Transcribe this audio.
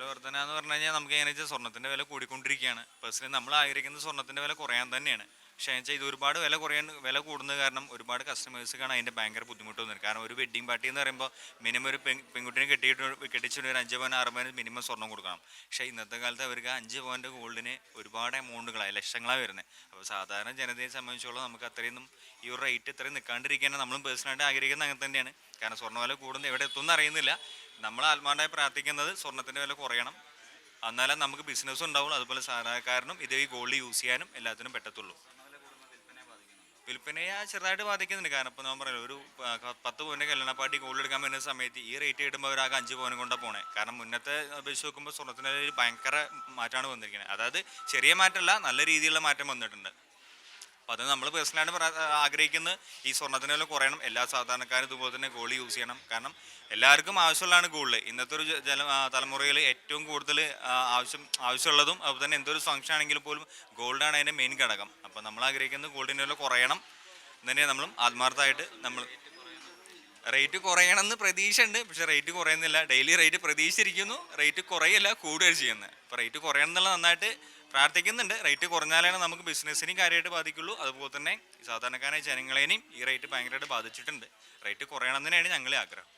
സ്വർണവില വർധന എന്ന് പറഞ്ഞു കഴിഞ്ഞാൽ നമുക്ക് എങ്ങനെയാ വെച്ചാൽ സ്വർണത്തിന്റെ വില കൂടിക്കൊണ്ടിരിക്കുകയാണ്. പേഴ്സണലി നമ്മൾ ആഗ്രഹിക്കുന്ന സ്വർണത്തിന്റെ വില കുറയാൻ തന്നെയാണ്. പക്ഷേ വെച്ചാൽ ഇത് ഒരുപാട് വില കുറയാൻ വില കൂടുന്നത് കാരണം ഒരുപാട് കസ്റ്റമേഴ്സിനാണ് അതിന്റെ ഭയങ്കര ബുദ്ധിമുട്ട് വന്നത്. കാരണം ഒരു വെഡിങ് പാർട്ടി എന്ന് പറയുമ്പോൾ മിനിമം ഒരു പെൺ പെൺകുട്ടിനെ കെട്ടിയിട്ട് കെട്ടിച്ചിട്ട് ഒരു അഞ്ച് പവൻ ആറ് പവൻ മിനിമം സ്വർണം കൊടുക്കണം. പക്ഷേ ഇന്നത്തെ കാലത്ത് അവർക്ക് അഞ്ച് പവന്റെ ഗോൾഡിന് ഒരുപാട് എമൗണ്ടുകളായി ലക്ഷങ്ങളാണ് വരുന്നത് അപ്പോൾ സാധാരണ ജനതയെ സംബന്ധിച്ചോളം നമുക്ക് അത്രയൊന്നും ഈ ഒരു റേറ്റ് ഇത്രയും നിൽക്കാണ്ടിരിക്കാൻ നമ്മളും പേഴ്സണലായിട്ട് ആഗ്രഹിക്കുന്നത് അങ്ങനെ തന്നെയാണ്. കാരണം സ്വർണ വില കൂടുന്നത് എവിടെ എത്തുമെന്ന് അറിയുന്നില്ല. നമ്മൾ ആത്മാണ്ടായി പ്രാർത്ഥിക്കുന്നത് സ്വർണത്തിന്റെ വില കുറയണം. എന്നാലേ നമുക്ക് ബിസിനസ്സും ഉണ്ടാവുള്ളൂ. അതുപോലെ സാധാരണക്കാരനും ഇത് ഈ ഗോൾഡ് യൂസ് ചെയ്യാനും എല്ലാത്തിനും പറ്റത്തുള്ളൂ. വിൽപ്പനയെ ചെറുതായിട്ട് ബാധിക്കുന്നുണ്ട്. കാരണം ഇപ്പോൾ ഞാൻ പറയാം ഒരു പത്ത് പവന്റെ കല്യാണ പാർട്ടി ഗോൾഡ് എടുക്കാൻ വരുന്ന സമയത്ത് ഈ റേറ്റ് കിട്ടുമ്പോൾ അവർ ആകെ അഞ്ച് പവനും കൊണ്ടാണ് പോണേ. കാരണം മുന്നത്തെ അപേക്ഷിച്ച് നോക്കുമ്പോൾ സ്വർണത്തിന്റെ ഒരു ഭയങ്കര മാറ്റമാണ് വന്നിരിക്കുന്നത് അതായത് ചെറിയ മാറ്റമല്ല നല്ല രീതിയിലുള്ള മാറ്റം വന്നിട്ടുണ്ട്. അപ്പോൾ അത് നമ്മൾ പേഴ്സണലായിട്ട് ആഗ്രഹിക്കുന്നത് ഈ സ്വർണത്തിന് വില കുറയണം. എല്ലാ സാധാരണക്കാരും ഇതുപോലെ തന്നെ ഗോൾഡ് യൂസ് ചെയ്യണം. കാരണം എല്ലാവർക്കും ആവശ്യമുള്ളതാണ് ഗോൾഡ് ഇന്നത്തെ ഒരു ജല തലമുറയിൽ ഏറ്റവും കൂടുതൽ ആവശ്യം ആവശ്യമുള്ളതും അതുപോലെ തന്നെ എന്തൊരു ഫംഗ്ഷൻ ആണെങ്കിൽ പോലും ഗോൾഡാണ് അതിന്റെ മെയിൻ ഘടകം. അപ്പോൾ നമ്മൾ ആഗ്രഹിക്കുന്നത് ഗോൾഡിന്റെ വില കുറയണം. തന്നെയാണ് നമ്മളും ആത്മാർത്ഥമായിട്ട് നമ്മൾ റേറ്റ് കുറയണമെന്ന് പ്രതീക്ഷയുണ്ട്. പക്ഷെ റേറ്റ് കുറയുന്നില്ല. ഡെയിലി റേറ്റ് പ്രതീക്ഷിച്ചിരിക്കുന്നു. റേറ്റ് കുറയല്ല കൂടുകയാണ് ചെയ്യുന്നത്. അപ്പോൾ റേറ്റ് കുറയണം എന്നുള്ള നന്നായിട്ട് പ്രാർത്ഥിക്കുന്നുണ്ട്. റേറ്റ് കുറഞ്ഞാലാണ് നമുക്ക് ബിസിനസ്സിനെയും കാര്യമായിട്ട് ബാധിക്കുള്ളൂ. അതുപോലെ തന്നെ സാധാരണക്കാരായ ജനങ്ങളെയും ഈ റേറ്റ് ഭയങ്കരമായിട്ട് ബാധിച്ചിട്ടുണ്ട്. റേറ്റ് കുറയണം തന്നെയാണ് ഞങ്ങളെ ആഗ്രഹം.